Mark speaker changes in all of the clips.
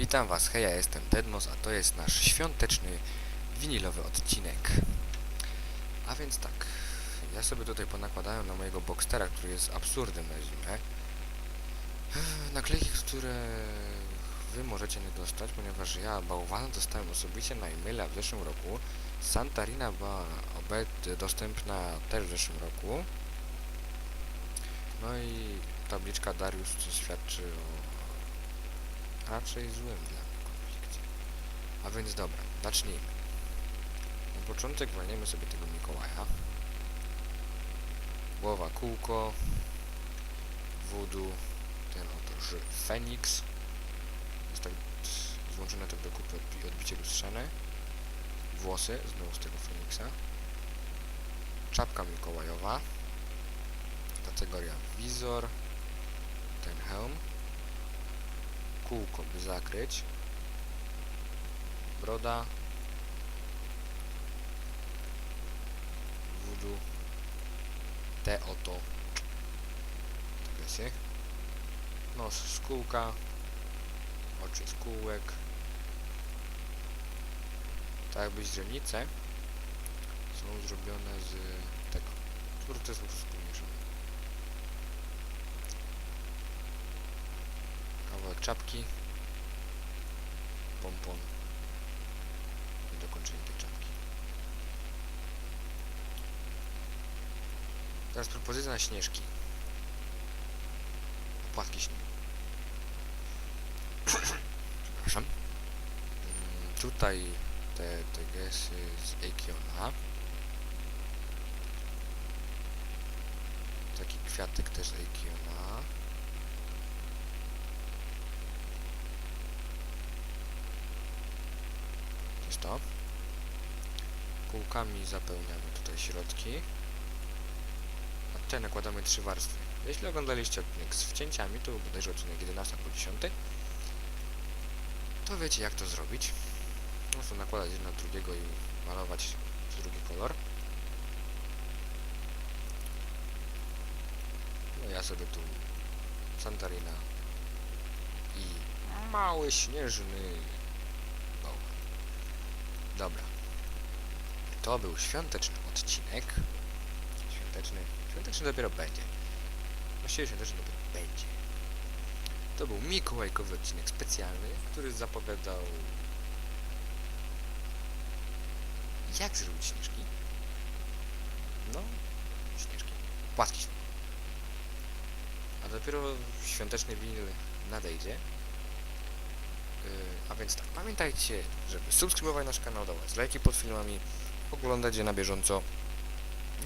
Speaker 1: Witam Was, hej, ja jestem Deadmos, a to jest nasz świąteczny winilowy odcinek. A więc tak, ja sobie tutaj ponakładałem na mojego Boxstera, który jest absurdem na zimę. Naklejki, które Wy możecie nie dostać, ponieważ ja bałwana dostałem osobiście na e-maila w zeszłym roku. Santarina była obecnie dostępna też w zeszłym roku. No i tabliczka Darius, co świadczy o raczej złym dla konflikcie. A więc dobra, zacznijmy. Na początek walniemy sobie tego Mikołaja. Głowa kółko. Voodoo. Ten oto Feniks. Jest tak złączone tak do kupy odbi odbicie lustrzane. Włosy, znowu z tego Feniksa. Czapka Mikołajowa. Kategoria wizor. Ten hełm kółko, by zakryć. Broda. Voodoo. Te oto. Tygresy. Nos z kółka. Oczy z kółek. Tak jakby źrenice są zrobione z tego. Który to jest po prostu pomieszane. kawałek czapki, pompon i dokończenie tej czapki. Teraz propozycja na śnieżki. Płatki śniegu. Przepraszam. Mm, Tutaj te, te gesy z Eikiona. Taki kwiatek też z To. Kółkami zapełniamy tutaj środki. A tutaj nakładamy trzy warstwy. Jeśli oglądaliście odcinek z wcięciami, to był bodajże odcinek 11 po 10. To wiecie jak to zrobić. Po nakładać jedno drugiego i malować drugi kolor. No ja sobie tu Santarina i mały śnieżny. Dobra. To był świąteczny odcinek. Świąteczny. Świąteczny dopiero będzie. Właściwie świąteczny dopiero będzie. To był mikołajkowy odcinek specjalny, który zapowiadał jak zrobić śnieżki. No, śnieżki. Płaski śnieżki. A dopiero świąteczny winyl nadejdzie. A więc tak, pamiętajcie, żeby subskrybować nasz kanał, dawać lajki pod filmami, oglądać je na bieżąco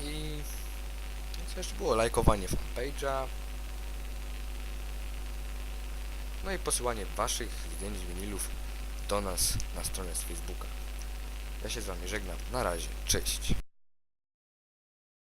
Speaker 1: i co jeszcze było? Lajkowanie fanpage'a no i posyłanie waszych zdjęć winylów do nas na stronę z Facebooka. Ja się z wami żegnam. Na razie. Cześć.